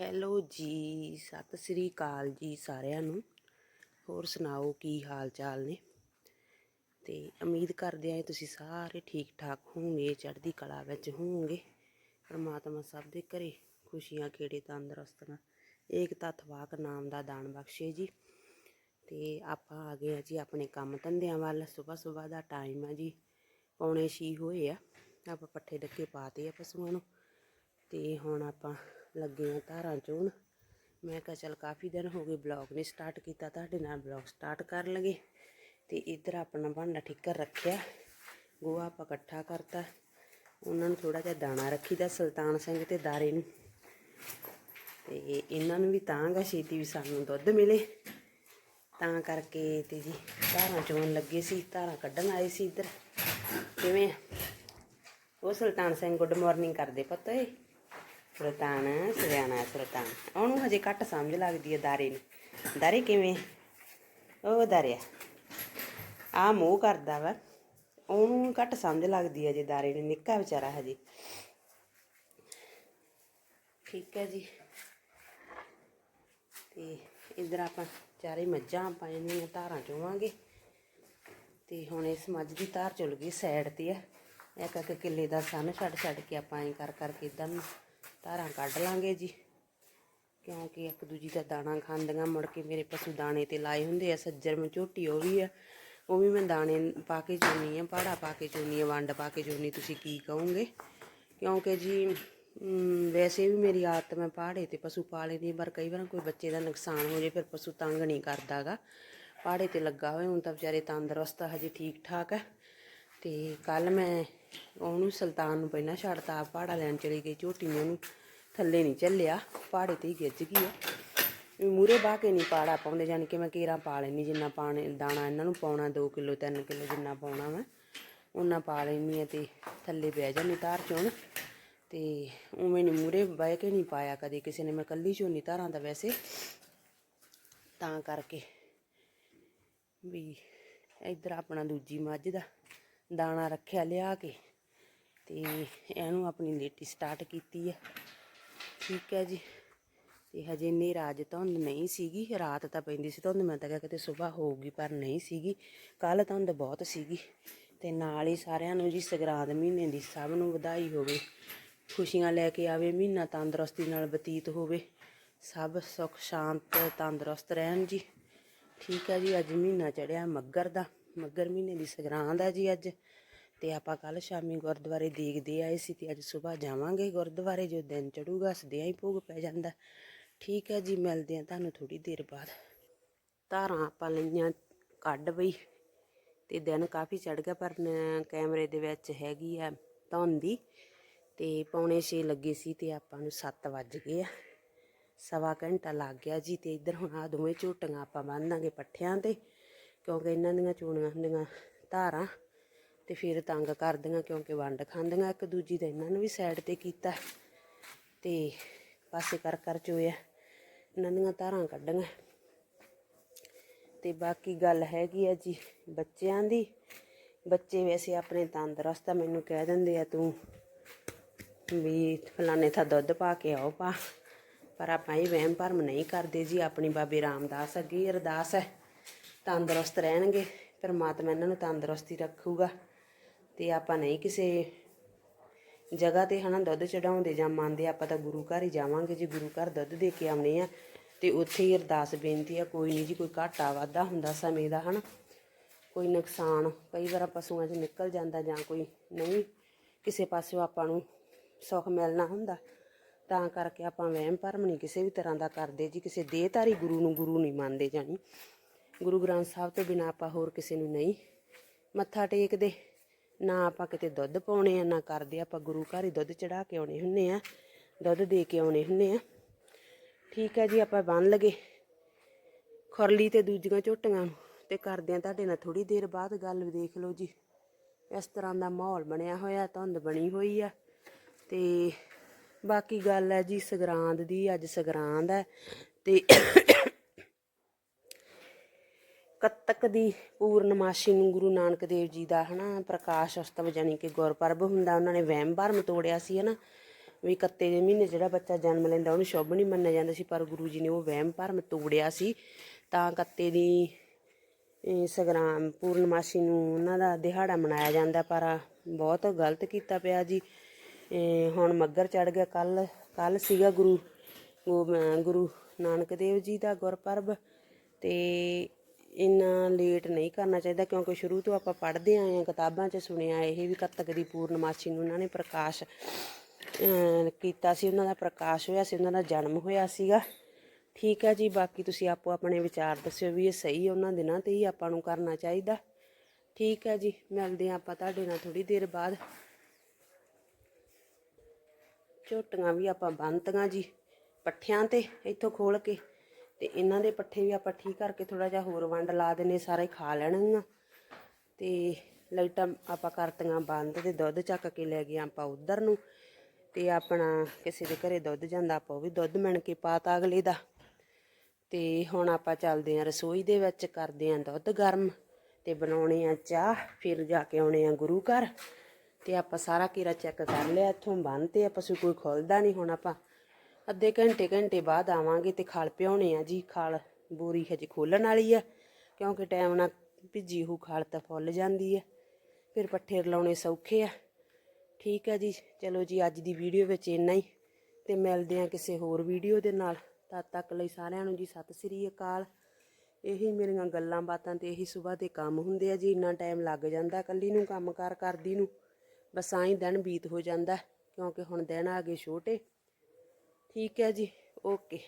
Hello ਜੀ, ਸਤਿ ਸ੍ਰੀ ਅਕਾਲ ਜੀ ਸਾਰਿਆਂ ਨੂੰ। ਹੋਰ ਸੁਣਾਓ, ਕੀ ਹਾਲ ਚਾਲ ਨੇ? ਤੇ ਉਮੀਦ ਕਰਦੇ ਆਂ ਤੁਸੀਂ ਸਾਰੇ ਠੀਕ ਠਾਕ ਹੋਵੋਗੇ, ਚੜ੍ਹਦੀ ਕਲਾ ਵਿੱਚ ਹੋਵੋਗੇ। ਪਰਮਾਤਮਾ ਸਭ ਦੇ ਘਰੇ ਖੁਸ਼ੀਆਂ, ਖੇੜੇ ਤੰਦਰੁਸਤੀਆਂ, ਏਕਤਾ, ਥਵਾਕ, ਨਾਮ ਦਾ ਦਾਨ ਬਖਸ਼ੇ ਜੀ। ਤੇ ਆਪਾਂ ਆ ਗਏ ਆ ਜੀ ਆਪਣੇ ਕੰਮ ਧੰਦਿਆਂ ਵੱਲ। ਸਵੇਰ ਸਵੇਰ ਦਾ ਟਾਈਮ ਆ ਜੀ, ਪੌਣੇ ਛੇ ਹੋਏ ਆ। ਆਪਾਂ ਪੱਠੇ ਡੱਕੇ ਪਾਤੇ ਆ ਪਸ਼ੂਆਂ ਨੂੰ। ਤੇ ਹੁਣ ਆਪਾਂ ਲੱਗੇ ਆ ਧਾਰਾਂ ਚੋਣ ਮੈਂ ਕਿਹਾ ਚੱਲ ਕਾਫੀ ਦਿਨ ਹੋ ਗਏ ਬਲੌਗ ਨਹੀਂ ਸਟਾਰਟ ਕੀਤਾ, ਤੁਹਾਡੇ ਨਾਲ ਬਲੌਗ ਸਟਾਰਟ ਕਰ ਲਗੇ। ਤੇ ਇੱਧਰ ਆਪਣਾ ਭਾਂਡਾ ਠਿੱਕਰ ਰੱਖਿਆ। ਗੋਹਾ ਆਪਾਂ ਇਕੱਠਾ ਕਰਤਾ। ਉਹਨਾਂ ਨੂੰ ਥੋੜਾ ਜਿਹਾ ਦਾਣਾ ਰੱਖੀਦਾ, ਸੁਲਤਾਨ ਸਿੰਘ ਤੇ ਦਾਰੇ ਨੂੰ। ਤੇ ਇਹਨਾਂ ਨੂੰ ਵੀ ਤਾਂ ਗਾ ਛੇਤੀ ਵੀ ਸਾਨੂੰ ਦੁੱਧ ਮਿਲੇ। ਤਾਂ ਕਰਕੇ ਤੇ ਜੀ ਧਾਰਾਂ ਚੋਣ ਲੱਗੇ ਸੀ, ਧਾਰਾਂ ਕੱਢਣ ਆਏ ਸੀ ਇੱਧਰ। ਕਿਵੇਂ ਉਹ ਸੁਲਤਾਨ ਸਿੰਘ ਗੁੱਡ ਮਾਰਨਿੰਗ ਕਰਦੇ ਪੁੱਤ ਏ ਸੁਲਤਾਨ, ਸੁਰਿਆਣਾ ਸੁਲਤਾਨ। ਉਹਨੂੰ ਹਜੇ ਘੱਟ ਸਮਝ ਲੱਗਦੀ ਹੈ ਦਾਰੇ ਨੂੰ। ਦਾਰੇ ਕਿਵੇਂ? ਉਹ ਦਾਰਿਆ। ਆ ਮੂੰਹ ਕਰਦਾ ਵਾ। ਉਹਨੂੰ ਘੱਟ ਸਮਝ ਲੱਗਦੀ ਹੈ ਜੇ ਦਾਰੇ ਨੂੰ। ਨਿੱਕਾ ਵਿਚਾਰਾ ਹਜੇ। ਠੀਕ ਹੈ ਜੀ। ਤੇ ਇਧਰ ਆਪਾਂ ਚਾਰੇ ਮੱਝਾਂ ਆਪਾਂ ਇਹਨਾਂ ਧਾਰਾਂ ਚੋਵਾਂਗੇ। ਤੇ ਹੁਣ ਇਸ ਮੱਝ ਦੀ ਧਾਰ ਚੁੱਲ ਗਈ ਸਾਈਡ ਤੇ ਆ। ਇੱਕ ਇੱਕ ਕਿੱਲੇ ਦਾ ਸਨ ਛੱਡ ਛੱਡ ਕੇ ਆਪਾਂ ਐਂ ਕਰ ਕਰਕੇ ਇਦਾਂ ਨੂੰ ਧਾਰਾਂ ਕੱਢ ਲਾਂਗੇ ਜੀ। ਕਿਉਂਕਿ ਇੱਕ ਦੂਜੀ ਦਾ ਦਾਣਾ ਖਾਂਦੀਆਂ, ਮੁੜ ਕੇ ਮੇਰੇ ਪਸ਼ੂ ਦਾਣੇ ਤੇ ਲਾਏ ਹੁੰਦੇ ਆ, ਸੱਜਰ ਮੈਂ ਝੋਟੀ ਉਹ ਵੀ ਆ, ਉਹ ਵੀ ਮੈਂ ਦਾਣੇ ਪਾ ਕੇ ਚੋਨੀ ਆ, ਪਾੜਾ ਪਾ ਕੇ ਚੋਨੀ ਆ, ਵੰਡ ਪਾ ਕੇ ਚੋਨੀ, ਤੁਸੀਂ ਕੀ ਕਹੋਗੇ? ਕਿਉਂਕਿ ਜੀ ਵੈਸੇ ਵੀ ਮੇਰੀ ਆਦਤ ਮੈਂ ਪਾੜੇ ਤੇ ਪਸ਼ੂ ਪਾਲੇ ਦੀ ਪਰ ਕਈ ਵਾਰ ਕੋਈ ਬੱਚੇ ਦਾ ਨੁਕਸਾਨ ਹੋ ਜੇ, ਫਿਰ ਪਸ਼ੂ ਤੰਗ ਨਹੀਂ ਕਰਦਾਗਾ। ਪਾੜੇ ਤੇ ਲੱਗਾ ਹੋਇਆ, ਹੁਣ ਤਾਂ ਵਿਚਾਰੇ ਤੰਦਰੁਸਤ ਹਜੇ ਠੀਕ ਠਾਕ ਹੈ ਤੇ ਕੱਲ ਮੈਂ ਉਹਨੂੰ ਸੁਲਤਾਨ ਨੂੰ ਪਹਿਲਾਂ ਛੱਡਤਾ ਆਪ ਪਹਾੜਾ ਲੈਣ ਚਲੀ ਗਈ ਝੋਟੀ ਨੇ ਉਹਨੂੰ ਥੱਲੇ ਨਹੀਂ ਚੱਲਿਆ ਪਹਾੜੇ ਤੇ ਹੀ ਗਿੱਜ ਗਈ ਆ। ਮੂਰੇ ਬਾਹ ਕੇ ਨਹੀਂ ਪਾੜਾ ਪਾਉਂਦੇ ਜਾਨੀ ਕਿ ਮੈਂ ਕੇਰਾ ਪਾ ਲੈਣੀ ਜਿੰਨਾ ਪਾਣੇ, ਦਾਣਾ ਇਹਨਾਂ ਨੂੰ ਪਾਉਣਾ 2 ਕਿਲੋ 3 ਕਿਲੋ ਜਿੰਨਾ ਪਾਉਣਾ ਮੈਂ ਉਹਨਾਂ ਪਾ ਲੈਣੀ ਆ ਤੇ ਥੱਲੇ ਬਹਿ ਜਾਂਦੀ ਧਾਰ ਚੋਣ। ਤੇ ਉਵੇਂ ਨਹੀਂ ਮੂਰੇ ਬਹਿ ਕੇ ਨਹੀਂ ਪਾਇਆ ਕਦੇ ਕਿਸੇ ਨੇ, ਮੈਂ ਕੱਲੀ ਝੋਨੀ ਧਾਰਾਂ ਦਾ ਵੈਸੇ। ਤਾਂ ਕਰਕੇ ਵੀ ਇੱਧਰ ਆਪਣਾ ਦੂਜੀ ਮੱਝ ਦਾ ਦਾਣਾ ਰੱਖਿਆ, ਲਿਆ ਕੇ ਤੇ ਇਹਨੂੰ ਆਪਣੀ ਲੇਟੀ ਸਟਾਰਟ ਕੀਤੀ ਹੈ ਠੀਕ ਹੈ ਜੀ। ਤੇ ਹਜੇ ਹਨੇਰਾ ਅੱਜ ਧੁੰਦ ਨਹੀਂ ਸੀਗੀ। ਰਾਤ ਤਾਂ ਪੈਂਦੀ ਸੀ ਧੁੰਦ, ਮੈਂ ਤਾਂ ਕਿਹਾ ਕਿਤੇ ਸਵੇਰ ਹੋਊਗੀ, ਪਰ ਨਹੀਂ ਸੀਗੀ। ਕੱਲ ਧੁੰਦ ਬਹੁਤ ਸੀਗੀ। ਤੇ ਨਾਲ ਹੀ ਸਾਰਿਆਂ ਨੂੰ ਜੀ ਸਗਰਾਂਦ ਮਹੀਨੇ ਦੀ ਸਭ ਨੂੰ ਵਧਾਈ ਹੋਵੇ। ਖੁਸ਼ੀਆਂ ਲੈ ਕੇ ਆਵੇ, ਮਹੀਨਾ ਤੰਦਰੁਸਤੀ ਨਾਲ ਬਤੀਤ ਹੋਵੇ। ਸਭ ਸੁੱਖ, ਸ਼ਾਂਤ, ਤੰਦਰੁਸਤ ਰਹਿਣ ਜੀ। ਠੀਕ ਹੈ ਜੀ, ਅੱਜ ਮਹੀਨਾ ਚੜਿਆ ਮੱਗਰ ਦਾ। ਮੱਗਰ ਮਹੀਨੇ ਦੀ ਸਗਰਾਂਦ ਹੈ ਜੀ ਅੱਜ। ਤੇ ਆਪਾਂ ਕੱਲ ਸ਼ਾਮੀ ਗੁਰਦੁਆਰੇ ਦੇਖਦੇ ਆਏ ਸੀ ਤੇ ਅੱਜ ਸਵੇਰ ਜਾਵਾਂਗੇ ਗੁਰਦੁਆਰੇ, ਜੋ ਦਿਨ ਚੜੂਗਾ, ਸਦਿਆਂ ਹੀ ਭੋਗ ਪੈ ਜਾਂਦਾ। ਠੀਕ ਹੈ ਜੀ, ਮਿਲਦੇ ਆ ਤੁਹਾਨੂੰ ਥੋੜੀ ਦੇਰ ਬਾਅਦ। ਧਾਰਾਂ ਆਪਾਂ ਲਈਆਂ ਕੱਢ ਬਈ, ਤੇ ਦਿਨ ਕਾਫੀ ਚੜ ਗਿਆ, ਪਰ ਕੈਮਰੇ ਦੇ ਵਿੱਚ ਹੈਗੀ ਆ ਧੁੰਦੀ ਤੇ ਪੌਣੇ 6 ਲੱਗੇ ਸੀ ਤੇ ਆਪਾਂ ਨੂੰ 7 ਵੱਜ ਗਏ ਆ। ਸਵਾ ਘੰਟਾ ਲੱਗ ਗਿਆ ਜੀ, ਤੇ ਇੱਧਰ ਹੁਣ ਆ ਦੋਵੇਂ ਝੋਟੀਆਂ ਆਪਾਂ ਬੰਨਾਂਗੇ ਪੱਠਿਆਂ ਤੇ, ਕਿਉਂਕਿ ਇਹਨਾਂ ਦੀਆਂ ਚੂਣੀਆਂ ਹੁੰਦੀਆਂ ਧਾਰਾਂ। ਤੇ ਫਿਰ ਤੰਗ ਕਰਦੀਆਂ ਕਿਉਂਕਿ ਵੰਡ ਖਾਂਦੀਆਂ। ਇੱਕ ਦੂਜੀ ਦਾ ਇਹਨਾਂ ਨੂੰ ਵੀ ਸਾਈਡ ਤੇ ਕੀਤਾ। ਤੇ ਪਾਸੇ ਕਰ ਕਰ ਚੋਇਆ। ਇਹਨਾਂ ਦੀਆਂ ਧਾਰਾਂ ਕੱਢੀਆਂ। ਤੇ ਬਾਕੀ ਗੱਲ ਹੈਗੀ ਆ ਜੀ ਬੱਚਿਆਂ ਦੀ। ਬੱਚੇ ਵੈਸੇ ਆਪਣੇ ਤੰਦਰੁਸਤ ਆ, ਮੈਨੂੰ ਕਹਿ ਦਿੰਦੇ ਆ ਤੂੰ ਵੀ ਫਲਾਣੇ ਥਾ ਦੁੱਧ ਪਾ ਕੇ ਆਓ ਪਾ। ਪਰ ਆਪਾਂ ਇਹ ਵਹਿਮ ਭਰਮ ਨਹੀਂ ਕਰਦੇ ਜੀ। ਆਪਣੀ ਬਾਬੇ ਰਾਮਦਾਸ ਅੱਗੇ ਅਰਦਾਸ ਹੈ। ਤੰਦਰੁਸਤ ਰਹਿਣਗੇ। ਪਰਮਾਤਮਾ ਇਹਨਾਂ ਨੂੰ ਤੰਦਰੁਸਤੀ ਰੱਖੂਗਾ। ਤੇ ਆਪਾਂ ਨਹੀਂ ਕਿਸੇ ਜਗ੍ਹਾ ਤੇ ਹਨਾ ਦੁੱਧ ਚੜਾਉਂਦੇ ਜਾਂ ਮੰਨਦੇ ਆਪਾਂ ਤਾਂ ਗੁਰੂ ਘਰ ਹੀ ਜਾਵਾਂਗੇ, ਜੀ ਗੁਰੂ ਘਰ ਦੁੱਧ ਦੇ ਕੇ ਆਉਨੇ ਆ ਤੇ ਉੱਥੇ ਹੀ ਅਰਦਾਸ ਬੇਨਤੀ ਆ, ਕੋਈ ਨਹੀਂ ਜੀ, ਕੋਈ ਘਾਟਾ ਵਾਧਾ ਹੁੰਦਾ ਸਮੇਂ ਦਾ ਹਨਾ, ਕੋਈ ਨੁਕਸਾਨ, ਕਈ ਵਾਰ ਪਸ਼ੂਆਂ 'ਚ ਨਿਕਲ ਜਾਂਦਾ ਜਾਂ ਕੋਈ ਨਹੀਂ, ਕਿਸੇ ਪਾਸਿਓਂ ਆਪਾਂ ਨੂੰ ਸੁੱਖ ਮਿਲਣਾ ਹੁੰਦਾ, ਤਾਂ ਕਰਕੇ ਆਪਾਂ ਵਹਿਮ ਭਰਮ ਨਹੀਂ ਕਿਸੇ ਵੀ ਤਰ੍ਹਾਂ ਦਾ ਕਰਦੇ ਜੀ, ਕਿਸੇ ਦੇਹਧਾਰੀ ਗੁਰੂ ਨੂੰ ਗੁਰੂ ਨਹੀਂ ਮੰਨਦੇ ਜਾਨੀ ਗੁਰੂ ਗ੍ਰੰਥ ਸਾਹਿਬ ਤੋਂ ਬਿਨਾ ਆਪਾਂ ਹੋਰ ਕਿਸੇ ਨੂੰ ਨਹੀਂ ਮੱਥਾ ਟੇਕਦੇ। ਨਾ ਆਪਾਂ ਕਿਤੇ ਦੁੱਧ ਪਾਉਣੇ ਆ, ਨਾ ਕਰਦੇ ਆਪਾਂ ਗੁਰੂ ਘਰ ਹੀ ਦੁੱਧ ਚੜਾ ਕੇ ਆਉਣੇ ਹੁੰਨੇ ਆ, ਦੁੱਧ ਦੇ ਕੇ ਆਉਣੇ ਹੁੰਨੇ ਆ। ਠੀਕ ਹੈ ਜੀ, ਆਪਾਂ ਬੰਨ ਲਗੇ ਖੁਰਲੀ ਤੇ ਦੂਜੀਆਂ ਝੋਟੀਆਂ ਨੂੰ ਤੇ ਕਰਦੇ ਆ ਤੁਹਾਡੇ ਨਾਲ ਥੋੜੀ ਦੇਰ ਬਾਅਦ ਗੱਲ ਦੇਖ ਲਓ ਜੀ। ਇਸ ਤਰ੍ਹਾਂ ਦਾ ਮਾਹੌਲ ਬਣਿਆ ਹੋਇਆ, ਧੁੰਦ ਬਣੀ ਹੋਈ ਆ ਤੇ ਬਾਕੀ ਗੱਲ ਹੈ ਜੀ, ਸਗਰਾਂਦ ਦੀ ਅੱਜ ਸਗਰਾਂਦ ਹੈ ਤੇ ਕੱਤਕ ਦੀ ਪੂਰਨਮਾਸ਼ੀ ਨੂੰ ਗੁਰੂ ਨਾਨਕ ਦੇਵ ਜੀ ਦਾ, ਹਨਾ, ਪ੍ਰਕਾਸ਼ ਉਤਸਵ ਜਾਨੀ ਕਿ ਗੁਰਪਰਬ ਹੁੰਦਾ, ਉਹਨਾਂ ਨੇ ਵਹਿਮ ਭਰਮ ਤੋੜਿਆ ਸੀ, ਹਨਾ। ਵੀ ਕੱਤੇ ਦੇ ਮਹੀਨੇ ਜਿਹੜਾ ਬੱਚਾ ਜਨਮ ਲੈਂਦਾ, ਉਹਨੂੰ ਸ਼ੁਭ ਨਹੀਂ ਮੰਨਿਆ ਜਾਂਦਾ ਸੀ, ਪਰ ਗੁਰੂ ਜੀ ਨੇ ਉਹ ਵਹਿਮ ਭਰਮ ਤੋੜਿਆ ਸੀ। ਤਾਂ ਕੱਤੇ ਦੀ, ਇਹ ਸੰਗਰਾਮ ਪੂਰਨਮਾਸ਼ੀ ਨੂੰ ਉਹਨਾਂ ਦਾ ਦਿਹਾੜਾ ਮਨਾਇਆ ਜਾਂਦਾ, ਪਰ ਬਹੁਤ ਗਲਤ ਕੀਤਾ ਪਿਆ ਜੀ। ਹੁਣ ਮੱਗਰ ਚੜ ਗਿਆ ਕੱਲ ਕੱਲ ਸੀਗਾ ਗੁਰੂ ਗੋ- ਗੁਰੂ ਨਾਨਕ ਦੇਵ ਜੀ ਦਾ ਗੁਰਪੁਰਬ ਤੇ ਇੰਨਾ ਲੇਟ ਨਹੀਂ ਕਰਨਾ ਚਾਹੀਦਾ ਕਿਉਂਕਿ ਸ਼ੁਰੂ ਤੋਂ ਆਪਾਂ ਪੜ੍ਹਦੇ ਆਏ ਹਾਂ, ਕਿਤਾਬਾਂ 'ਚ ਸੁਣਿਆ, ਇਹ ਵੀ ਕੱਤਕ ਦੀ ਪੂਰਨਮਾਸ਼ੀ ਨੂੰ ਉਹਨਾਂ ਨੇ ਪ੍ਰਕਾਸ਼ ਕੀਤਾ ਸੀ, ਉਹਨਾਂ ਦਾ ਪ੍ਰਕਾਸ਼ ਹੋਇਆ ਸੀ, ਉਹਨਾਂ ਦਾ ਜਨਮ ਹੋਇਆ ਸੀਗਾ। ਠੀਕ ਹੈ ਜੀ, ਬਾਕੀ ਤੁਸੀਂ ਆਪੋ ਆਪਣੇ ਵਿਚਾਰ ਦੱਸਿਓ ਵੀ ਇਹ ਸਹੀ ਉਹਨਾਂ ਦਿਨਾਂ ਤੇ ਹੀ ਆਪਾਂ ਨੂੰ ਕਰਨਾ ਚਾਹੀਦਾ। ਠੀਕ ਹੈ ਜੀ, ਮਿਲਦੇ ਹਾਂ ਆਪਾਂ ਤੁਹਾਡੇ ਨਾਲ ਥੋੜੀ ਦੇਰ ਬਾਅਦ। ਝੋਟੀਆਂ ਵੀ ਆਪਾਂ ਬੰਨਤੀਆਂ ਜੀ, ਪੱਠਿਆਂ ਤੇ, ਇੱਥੋਂ ਖੋਲ ਕੇ। ਤੇ ਇਹਨਾਂ ਦੇ ਪੱਠੇ ਵੀ ਆਪਾਂ ਠੀਕ ਕਰਕੇ ਥੋੜਾ ਜਿਹਾ ਹੋਰ ਵੰਡ ਲਾ ਦੇਣੇ ਸਾਰੇ ਖਾ ਲੈਣਗੀਆਂ। ਤੇ ਲਾਈਟਾਂ ਆਪਾਂ ਕਰਤੀਆਂ ਬੰਦ ਤੇ ਦੁੱਧ ਚੱਕ ਕੇ ਲੈ ਗਏ ਆਪਾਂ ਉਧਰ ਨੂੰ। ਤੇ ਆਪਣਾ ਕਿਸੇ ਦੇ ਘਰੇ ਦੁੱਧ ਜਾਂਦਾ, ਆਪਾਂ ਉਹ ਵੀ ਦੁੱਧ ਮਿਣ ਕੇ ਪਾਤਾ ਅਗਲੇ ਦਾ। ਤੇ ਹੁਣ ਆਪਾਂ ਚੱਲਦੇ ਆਂ ਰਸੋਈ ਦੇ ਵਿੱਚ, ਕਰਦੇ ਆਂ ਦੁੱਧ ਗਰਮ ਤੇ ਬਣਾਉਣੇ ਆ ਚਾਹ, ਫਿਰ ਜਾ ਕੇ ਆਉਣੇ ਆ ਗੁਰੂ ਘਰ। ਤੇ ਆਪਾਂ ਸਾਰਾ ਕੀਰਾ ਚੈੱਕ ਕਰ ਲਿਆ, ਇੱਥੋਂ ਬੰਨ ਤੇ ਪਸ਼ੂ ਕੋਈ ਖੁੱਲਦਾ ਨਹੀਂ ਹੁਣ ਆਪਾਂ। ਅੱਧੇ ਘੰਟੇ ਘੰਟੇ ਬਾਅਦ ਆਵਾਂਗੇ ਤੇ ਖਲ ਪਿਆਉਣੇ ਆ ਜੀ। ਖਲ ਬੋਰੀ ਹਜੇ ਖੋਲਣ ਵਾਲੀ ਆ, ਕਿਉਂਕਿ ਟਾਈਮ ਨਾਲ ਭਿੱਜੀ ਹੂ ਖਲ ਤਾਂ ਫੁੱਲ ਜਾਂਦੀ ਆ। ਫਿਰ ਪੱਠੇ ਰਲਾਉਣੇ ਸੌਖੇ ਆ। ਠੀਕ ਹੈ ਜੀ, ਚਲੋ ਜੀ, ਅੱਜ ਦੀ ਵੀਡੀਓ ਵਿੱਚ ਇੰਨਾ ਹੀ। ਤੇ ਮਿਲਦੇ ਆ ਕਿਸੇ ਹੋਰ ਵੀਡੀਓ ਦੇ ਨਾਲ। ਤਦ ਤੱਕ ਲਈ ਸਾਰਿਆਂ ਨੂੰ ਜੀ, ਸਤਿ ਸ੍ਰੀ ਅਕਾਲ। ਇਹੀ ਮੇਰੀਆਂ ਗੱਲਾਂ ਬਾਤਾਂ ਤੇ ਇਹੀ ਸਵੇਰ ਦੇ ਕੰਮ ਹੁੰਦੇ ਆ ਜੀ। ਇੰਨਾ ਟਾਈਮ ਲੱਗ ਜਾਂਦਾ ਕੱਲੀ ਨੂੰ ਕੰਮ ਕਾਰ ਕਰਦੀ ਨੂੰ। ਬਸ ਆਈ ਦਿਨ ਬੀਤ ਹੋ ਜਾਂਦਾ, ਕਿਉਂਕਿ ਹੁਣ ਦਿਨ ਆ ਗਏ ਛੋਟੇ। ਠੀਕ ਹੈ ਜੀ ਓਕੇ।